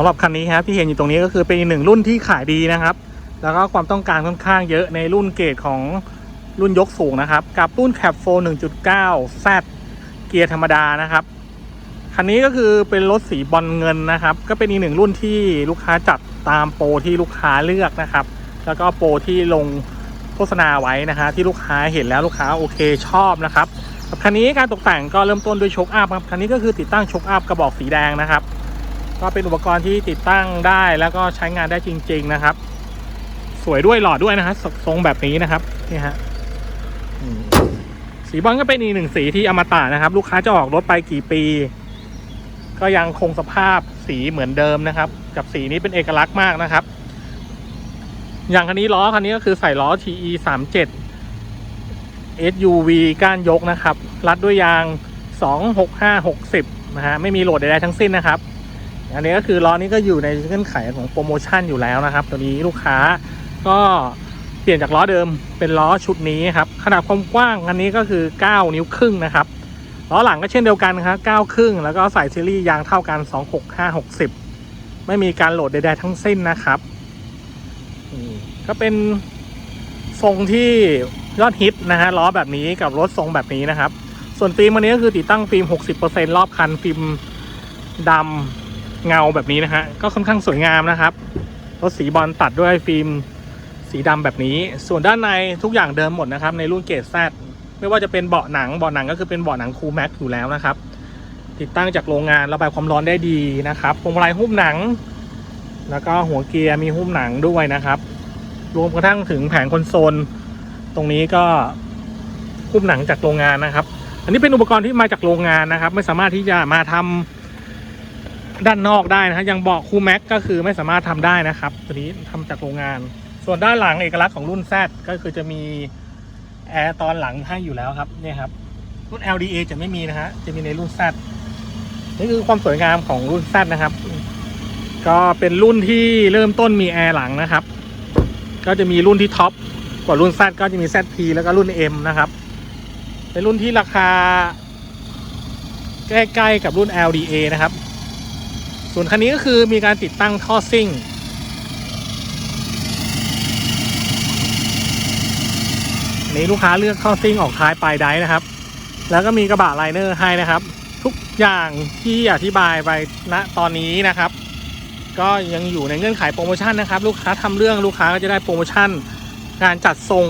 ำหรับคันนี้ครับที่เห็นอยู่ตรงนี้ก็คือเป็นอีกหนึ่งรุ่นที่ขายดีนะครับ แล้วก็ความต้องการค่อนข้างเยอะในรุ่นเกรดของรุ่นยกสูงนะครับ กับรุ่นแคปโฟ1.9 Z เกียร์ธรรมดานะครับคันนี้ก็คือเป็นรถสีบอลเงินนะครับ ก็เป็นอีกหนึ่งรุ่นที่ลูกค้าจัดตามโปรที่ลูกค้าเลือกนะครับ แล้วก็โปรที่ลงโฆษณาไว้นะฮะที่ลูกค้าเห็นแล้วลูกค้าโอเคชอบนะครับกับคันนี้การตกแต่งก็เริ่มต้นด้วยโชคอัพครับคันนี้ก็คือติดตั้งโชคอัพกระบอกสีแดงนะครับ ก็เป็นอุปกรณ์ที่ติดตั้งได้แล้วก็ใช้งานได้จริง ๆนะครับ สวยด้วยหล่อด้วยนะฮะทรงแบบนี้นะครับนี่ฮะสีบอลก็เป็นอีกหนึ่งสีที่อมตะนะครับ ลูกค้าจะออกรถไปกี่ปี ก็ยังคงสภาพสีเหมือนเดิมนะครับ กับสีนี้เป็นเอกลักษณ์มากนะครับ อย่างคันนี้ล้อคันนี้ก็คือใส่ล้อ TE 3 7 SUV ก้านยกนะครับ รัดด้วยยาง 26560นะฮะไม่มีโหลดใดๆทั้งสิ้นนะครับ อันนี้ก็คือล้อนี้ก็อยู่ในเงื่อนไขของโปรโมชั่นอยู่แล้วนะครับ ตัวนี้ลูกค้าก็เปลี่ยนจากล้อเดิมเป็นล้อชุดนี้ครับขนาดความกว้างอันนี้ก็คือ 9 นิ้วครึ่งนะครับล้อหลังก็เช่นเดียวกันครับ9ครึ่งแล้วก็ใส่ซีรีส์ยางเท่ากัน 26560 ไม่มีการโหลดใดๆทั้งสิ้นนะครับก็เป็นทรงที่ยอดฮิตนะฮะล้อแบบนี้กับรถทรงแบบนี้นะครับ ส่วนฟิล์มวันนี้ก็คือติดตั้งฟิล์ม 60%รอบคันฟิล์มดำ เงาแบบนี้นะฮะก็ค่อนข้างสวยงามนะครับรถสีบอลตัดด้วยฟิล์มสีดำแบบนี้ ส่วนด้านในทุกอย่างเดิมหมดนะครับ ในรุ่นเกรดแซดไม่ว่าจะเป็นเบาะหนังเบาะหนังก็คือเป็นเบาะหนังคูลแม็กอยู่แล้วนะครับ ติดตั้งจากโรงงานระบายความร้อนได้ดีนะครับพวงมาลัยหุ้มหนัง แล้วก็หัวเกียร์มีหุ้มหนังด้วยนะครับ รวมกระทั่งถึงแผงคอนโซลตรงนี้ก็หุ้มหนังจากโรงงานนะครับ อันนี้เป็นอุปกรณ์ที่มาจากโรงงานนะครับ ไม่สามารถที่จะมาทำ ด้านนอกได้นะฮะย่างเบาะคูแม็กก็คือไม่สามารถทำได้นะครับ ตัวนี้ทำจากโรงงาน ส่วนด้านหลังเอกลักษณ์ของรุ่น Z ก็คือจะมีแอร์ตอนหลังให้อยู่แล้วครับเนี่ยครับรุ่น LDA จะไม่มีนะฮะจะมีในรุ่น Z นี่คือความสวยงามของรุ่น Z นะครับ ก็เป็นรุ่นที่เริ่มต้นมีแอร์หลังนะครับ ก็จะมีรุ่นที่ท็อปกว่ารุ่น Z ก็จะมี ZP แล้วก็รุ่น M นะครับเป็นรุ่นที่ราคาใกล้ๆกับรุ่น LDA นะครับ ส่วนคันนี้ก็คือมีการติดตั้งท่อซิ่ง นี้ลูกค้าเลือกท่อซิ่งออกท้ายปลายไดฟ์นะครับ แล้วก็มีกระบะไลเนอร์ให้นะครับ ทุกอย่างที่อธิบายไปณตอนนี้นะครับ ก็ยังอยู่ในเงื่อนไขโปรโมชั่นนะครับ ลูกค้าทำเรื่องลูกค้าก็จะได้โปรโมชั่นการจัดทรง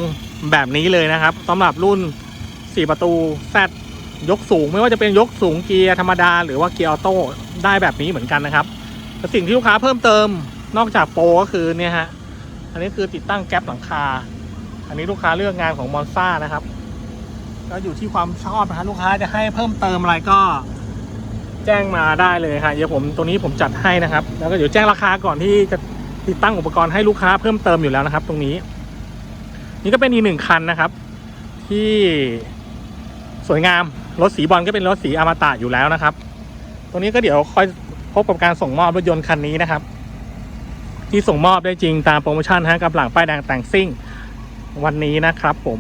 แบบนี้เลยนะครับสำหรับรุ่น 4 ประตู Z ยกสูงไม่ว่าจะเป็นยกสูงเกียร์ธรรมดา หรือว่าเกียร์ออโต้ได้แบบนี้เหมือนกันนะครับแต่สิ่งที่ลูกค้าเพิ่มเติมนอกจากโปรก็คือเนี่ยฮะอันนี้คือติดตั้งแก๊ปหลังคา อันนี้ลูกค้าเลือกงานของมอนซ่านะครับ ก็อยู่ที่ความชอบนะฮะลูกค้าจะให้เพิ่มเติมอะไรก็แจ้งมาได้เลยค่ะเดี๋ยวผมตรงนี้ผมจัดให้นะครับ แล้วก็เดี๋ยวแจ้งราคาก่อนที่จะติดตั้งอุปกรณ์ให้ลูกค้าเพิ่มเติมอยู่แล้วนะครับ ตรงนี้ นี่ก็เป็นอีกหนึ่งคันนะครับ ที่สวยงาม รถสีบอลก็เป็นรถสีอมตะอยู่แล้วนะครับ ตรงนี้ก็เดี๋ยวค่อยพบกับการส่งมอบรถยนต์คันนี้นะครับ ที่ส่งมอบได้จริงตามโปรโมชั่นฮะกับหลังป้ายแดงแต่งซิ่งวันนี้นะครับผม